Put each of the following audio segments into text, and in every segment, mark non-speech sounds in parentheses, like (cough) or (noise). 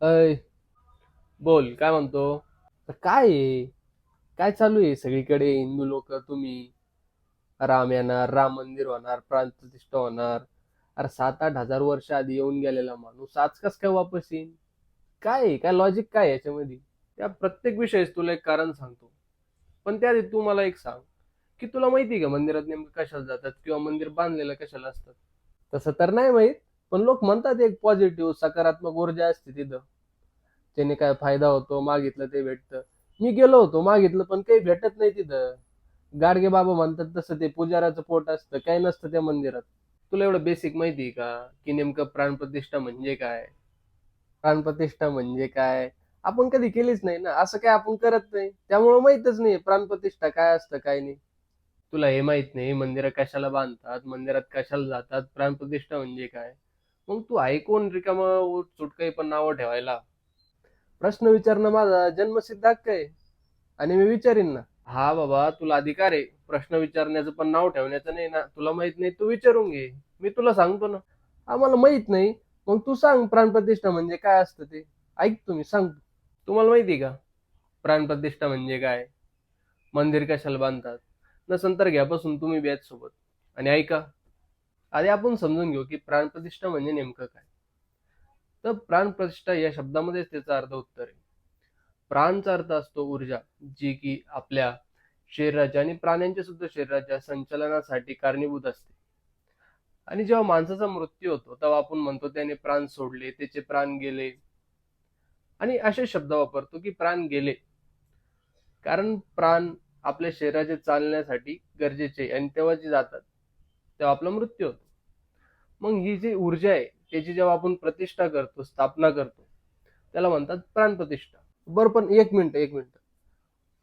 अय बोल काय म्हणतो? तर काय आहे? काय चालू आहे सगळीकडे? हिंदू लोक तुम्ही? राम येणार राम मंदिर होणार प्राण प्रतिष्ठा होणार. अरे सात आठ हजार वर्ष आधी येऊन गेलेला माणूस आज कस काय वापस येईन? काय आहे? काय लॉजिक काय आहे याच्यामध्ये? त्या प्रत्येक विषयीच तुला एक कारण सांगतो. पण त्याआधी तू मला एक सांग की तुला माहिती आहे का मंदिरात नेमकं कशाला जातात किंवा मंदिर बांधलेलं कशाला असतात तसं तर नाही माहीत पण लोक म्हणतात एक पॉझिटिव्ह सकारात्मक ऊर्जा असते तिथं. त्याने काय फायदा होतो मागितलं ते भेटतं. मी गेलो होतो मागितलं पण काही भेटत नाही तिथं. गाडगे बाबा म्हणतात तसं ते पुजाराचं पोट असतं काही नसतं त्या मंदिरात. तुला एवढं बेसिक माहिती आहे का? की नेमकं प्राणप्रतिष्ठा म्हणजे काय? प्राणप्रतिष्ठा म्हणजे काय? आपण कधी केलीच नाही ना असं काय आपण करत नाही. त्यामुळे माहितच नाही प्राणप्रतिष्ठा काय असतं काय नाही. तुला हे माहीत नाही मंदिरं कशाला बांधतात मंदिरात कशाला जातात प्राणप्रतिष्ठा म्हणजे काय? मग तू ऐकून रिकाम चुटकाई पण नावं ठेवायला. प्रश्न विचारणं माझा जन्मसिद्ध हक्क आहे. आणि मी विचारीन ना. हा बाबा तुला अधिकार आहे. प्रश्न विचारण्याचं पण नाव ठेवण्याचं नाही ना. तुला माहीत नाही तू विचारून घे. मी तुला सांगतो ना. आम्हाला माहीत नाही. मग तू सांग प्राणप्रतिष्ठा म्हणजे काय असतं ते. ऐक तुम्ही सांग. तुम्हाला माहिती आहे का? प्राणप्रतिष्ठा म्हणजे काय? मंदिर कशाला बांधतात? नसन तर घ्यापासून तुम्ही बॅच सोबत. आणि ऐका आधी आपण समजून घेऊ की प्राणप्रतिष्ठा म्हणजे नेमकं काय. तर प्राणप्रतिष्ठा या शब्दामध्येच त्याचा अर्थ उत्तर आहे. प्राणचा अर्थ असतो ऊर्जा जी की आपल्या शरीराच्या आणि प्राण्यांच्या सुद्धा शरीराच्या संचलनासाठी कारणीभूत असते. आणि जेव्हा माणसाचा मृत्यू होतो तेव्हा आपण म्हणतो त्याने प्राण सोडले त्याचे प्राण गेले. आणि असे शब्द वापरतो की प्राण गेले. कारण प्राण आपल्या शरीराचे चालण्यासाठी गरजेचे आणि तेव्हा जे जातात तेव्हा आपला मृत्यू होतो. मग ही जी ऊर्जा आहे त्याची जेव्हा आपण प्रतिष्ठा करतो स्थापना करतो त्याला म्हणतात प्राणप्रतिष्ठा बरं पण एक मिनिट एक मिनिट.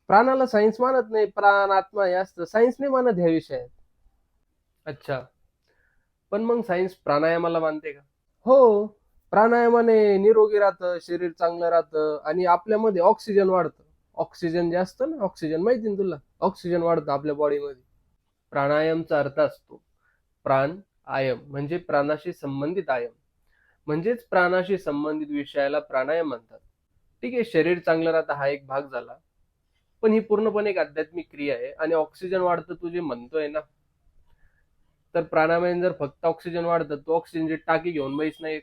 प्राणाला सायन्स मानत नाही प्राण आत्मा हे असतं. सायन्स नाही मानत ह्या विषयात. अच्छा. पण मग सायन्स प्राणायामाला मानते का? हो. प्राणायामाने निरोगी राहतं शरीर चांगलं राहतं आणि आपल्यामध्ये ऑक्सिजन वाढतं. ऑक्सिजन जे असतं ना ऑक्सिजन माहिती ना तुला? ऑक्सिजन वाढतं आपल्या बॉडीमध्ये प्राणायामचा अर्थ असतो. प्राण आयम म्हणजे प्राणाशी संबंधित आयम. म्हणजेच प्राणाशी संबंधित विषयाला प्राणायाम म्हणतात. ठीक आहे शरीर चांगलं राहतं हा एक भाग झाला. पण ही पूर्णपणे एक आध्यात्मिक क्रिया आहे आणि ऑक्सिजन वाढतं तू जे म्हणतोय ना. तर प्राणायाम जर फक्त ऑक्सिजन वाढतं तू ऑक्सिजनची टाकी घेऊन बैस नाही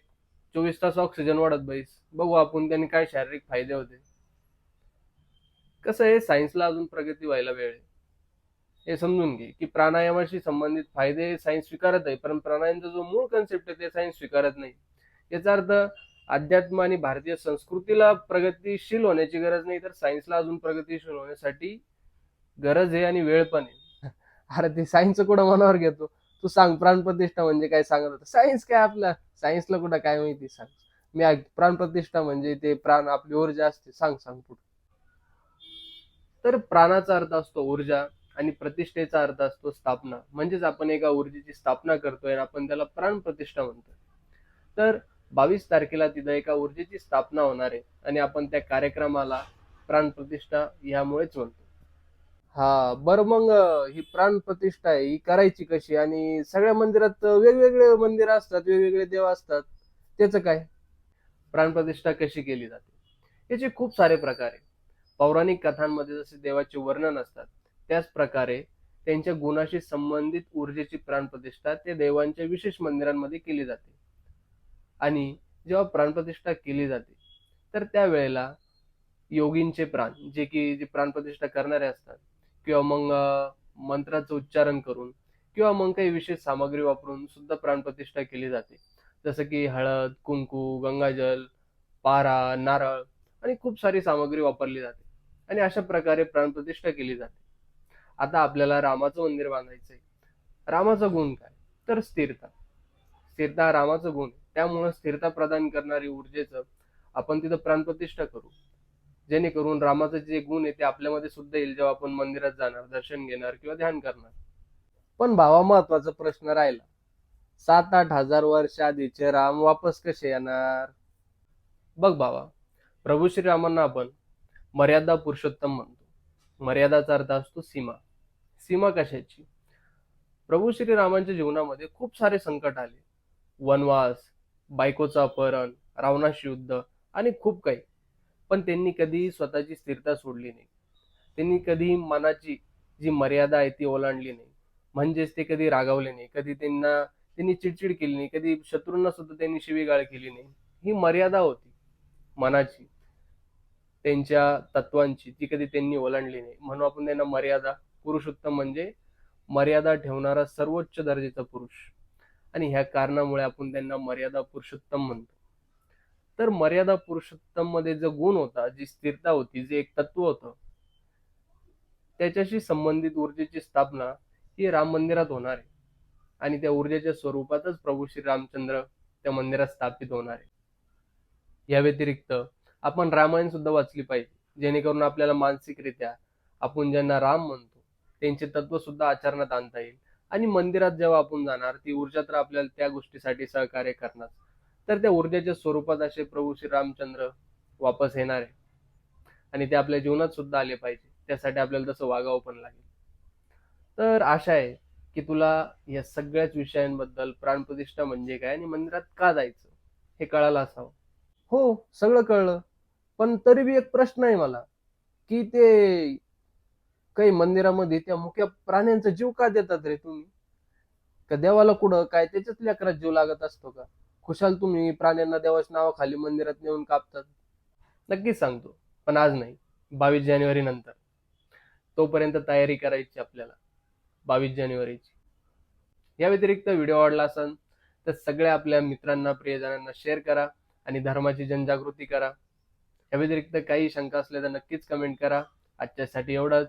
चोवीस तास ऑक्सिजन वाढत बैस. बघू आपण त्यांनी काय शारीरिक फायदे होते. कसं आहे सायन्सला अजून प्रगती व्हायला वेळ आहे. हे समजून घे की प्राणायामाशी संबंधित फायदे सायन्स स्वीकारत आहे पण प्राणायामचा जो मूळ कन्सेप्ट आहे ते सायन्स स्वीकारत नाही. याचा अर्थ अध्यात्म आणि भारतीय संस्कृतीला प्रगतीशील होण्याची गरज नाही तर सायन्सला अजून प्रगतीशील होण्यासाठी गरज आहे आणि वेळ पण आहे. (laughs) अरे ते सायन्स कुठं मनावर घेतो? तू सांग प्राणप्रतिष्ठा म्हणजे काय सांगत होता? सायन्स काय आपला? सायन्सला कुठं काय माहिती? सांग. मी प्राणप्रतिष्ठा म्हणजे ते प्राण आपली ऊर्जा असते. सांग सांग पुढे. तर प्राणाचा अर्थ असतो ऊर्जा. आणि प्रतिष्ठेचा अर्थ असतो स्थापना. म्हणजेच आपण एका ऊर्जेची स्थापना करतोय आणि आपण त्याला प्राण प्रतिष्ठा म्हणतोय. तर बावीस तारखेला तिथं एका ऊर्जेची स्थापना होणार आहे आणि आपण त्या कार्यक्रमाला प्राणप्रतिष्ठा ह्यामुळेच म्हणतो. हा बरं मग ही प्राणप्रतिष्ठा आहे ही करायची कशी? आणि सगळ्या मंदिरात वेगवेगळे मंदिर असतात वेगवेगळे देव असतात त्याचं काय? प्राणप्रतिष्ठा कशी केली जाते? याचे खूप सारे प्रकार आहे पौराणिक कथांमध्ये जसे देवाचे वर्णन असतात त्याच प्रकारे त्यांच्या गुणाशी संबंधित ऊर्जेची प्राणप्रतिष्ठा ते देवांच्या विशेष मंदिरांमध्ये केली जाते. आणि जेव्हा प्राणप्रतिष्ठा केली जाते तर त्यावेळेला योगींचे प्राण जे की जे प्राणप्रतिष्ठा करणारे असतात किंवा मग मंत्राचं उच्चारण करून किंवा मग काही विशेष सामग्री वापरून सुद्धा प्राणप्रतिष्ठा केली जाते. जसं की हळद कुंकू गंगाजल पारा नारळ आणि खूप सारी सामग्री वापरली जाते. आणि अशा प्रकारे प्राणप्रतिष्ठा केली जाते. आता आपल्याला रामाचं मंदिर बांधायचंय. रामाचा गुण काय? तर स्थिरता. स्थिरता हा रामाचा गुण. त्यामुळे स्थिरता प्रदान करणारी ऊर्जेचं आपण तिथं प्राणप्रतिष्ठा करू. जेणेकरून रामाचे जे गुण आहे ते आपल्यामध्ये सुद्धा येईल जेव्हा आपण मंदिरात जाणार दर्शन घेणार किंवा ध्यान करणार. पण भावा महत्त्वाचा प्रश्न राहिला. सात आठ हजार वर्ष आधीचे राम वापस कसे येणार? बघ भावा प्रभू श्रीरामांना आपण मर्यादा पुरुषोत्तम म्हणतो. मर्यादाचा अर्थ असतो सीमा. सीमा कशाची? प्रभू श्रीरामांच्या जीवनामध्ये खूप सारे संकट आले. वनवास बायकोचं अपहरण रावणाशी युद्ध आणि खूप काही. पण त्यांनी कधीही स्वतःची स्थिरता सोडली नाही. त्यांनी कधीही मनाची जी मर्यादा आहे ती ओलांडली नाही. म्हणजेच ते कधी रागावले नाही. कधी त्यांना त्यांनी चिडचिड केली नाही. कधी शत्रूंना सुद्धा त्यांनी शिवीगाळ केली नाही. ही मर्यादा होती. मनाची त्यांच्या तत्वांची ती कधी त्यांनी ओलांडली नाही. म्हणून आपण त्यांना मर्यादा? पुरुषोत्तम म्हणजे मर्यादा ठेवणारा सर्वोच्च दर्जाचा पुरुष. आणि ह्या कारणामुळे आपण त्यांना मर्यादा पुरुषोत्तम म्हणतो. तर मर्यादा पुरुषोत्तममध्ये जो गुण होता जी स्थिरता होती जे एक तत्व होतं त्याच्याशी संबंधित ऊर्जेची स्थापना ही राम मंदिरात होणार आहे. आणि त्या ऊर्जेच्या स्वरूपातच प्रभू श्री रामचंद्र त्या मंदिरात स्थापित होणार आहे. या व्यतिरिक्त आपण रामायण सुद्धा वाचली पाहिजे जेणेकरून आपल्याला मानसिकरित्या आपण ज्यांना राम म्हणतो त्यांचे तत्व सुद्धा आचरणात आणता येईल. आणि मंदिरात जेव्हा आपण जाणार ती ऊर्जा तर आपल्याला त्या गोष्टीसाठी सहकार्य करणार. तर त्या ऊर्जेच्या स्वरूपात असे प्रभू श्री रामचंद्र वापस येणार आहे. आणि ते आपल्या जीवनात सुद्धा आले पाहिजे. त्यासाठी आपल्याला तसं वागावं पण लागेल. तर आशा आहे की तुला या सगळ्याच विषयांबद्दल प्राणप्रतिष्ठा म्हणजे काय आणि मंदिरात का जायचं हे कळालं असावं? हो सगळं कळलं. पण तरी बी एक प्रश्न आहे मला की ते काही मंदिरामध्ये त्या मुख्या प्राण्यांचा जीव का देतात रे तुम्ही? का देवाला कुठं? काय त्याच्याच लेकरात जीव लागत असतो का? खुशाल तुम्ही प्राण्यांना देवाच्या नावाखाली मंदिरात नेऊन कापतात. नक्कीच सांगतो पण आज नाही. बावीस जानेवारी नंतर. तोपर्यंत तयारी करायची आपल्याला. बावीस जानेवारीची. या व्यतिरिक्त व्हिडिओ आवडला असेल तर सगळ्या आपल्या मित्रांना प्रियजनांना शेअर करा आणि धर्माची जनजागृती करा. या व्यतिरिक्त काही शंका असल्या तर नक्कीच कमेंट करा. आजच्यासाठी एवढंच.